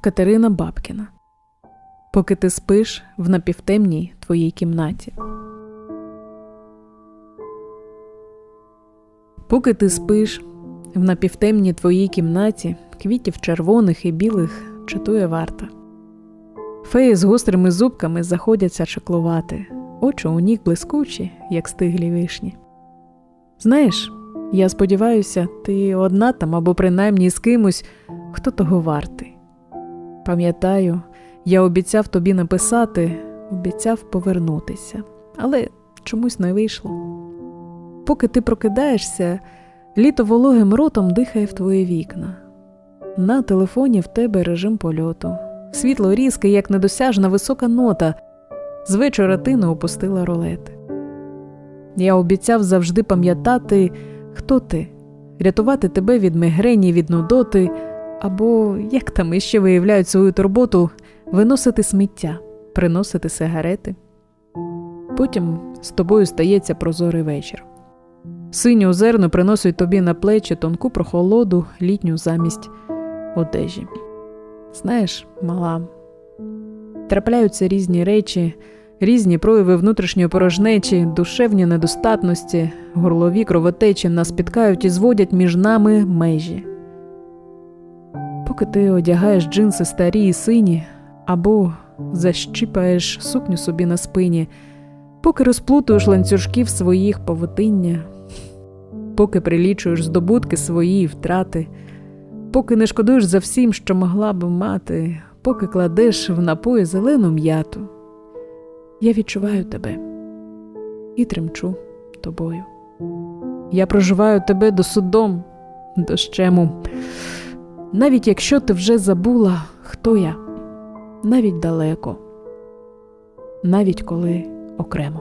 Катерина Бабкіна. Поки ти спиш в напівтемній твоїй кімнаті. Поки ти спиш в напівтемній твоїй кімнаті, квітів червоних і білих чатує варта. Феї з гострими зубками заходяться чаклувати, очі у них блискучі, як стиглі вишні. Знаєш, я сподіваюся, ти одна там або принаймні з кимось, хто того вартий. Пам'ятаю, я обіцяв тобі написати, обіцяв повернутися, але чомусь не вийшло. Поки ти прокидаєшся, літо вологим ротом дихає в твої вікна. На телефоні в тебе режим польоту. Світло різке, як недосяжна висока нота. З вечора ти не опустила ролети. Я обіцяв завжди пам'ятати, хто ти, рятувати тебе від мигрені, від нудоти, або, як там іще виявляють свою турботу, виносити сміття, приносити сигарети. Потім з тобою стається прозорий вечір. Синю зерно приносить тобі на плечі тонку прохолоду, літню замість одежі. Знаєш, мала, трапляються різні речі, різні прояви внутрішньої порожнечі, душевні недостатності, горлові кровотечі нас спіткають і зводять між нами межі. Поки ти одягаєш джинси старі і сині, або защіпаєш сукню собі на спині, поки розплутуєш ланцюжків своїх павутиння, поки прилічуєш здобутки свої і втрати, поки не шкодуєш за всім, що могла би мати, поки кладеш в напої зелену м'яту. Я відчуваю тебе і тремчу тобою. Я проживаю тебе до судом, дощему. Навіть якщо ти вже забула, хто я, навіть далеко, навіть коли окремо.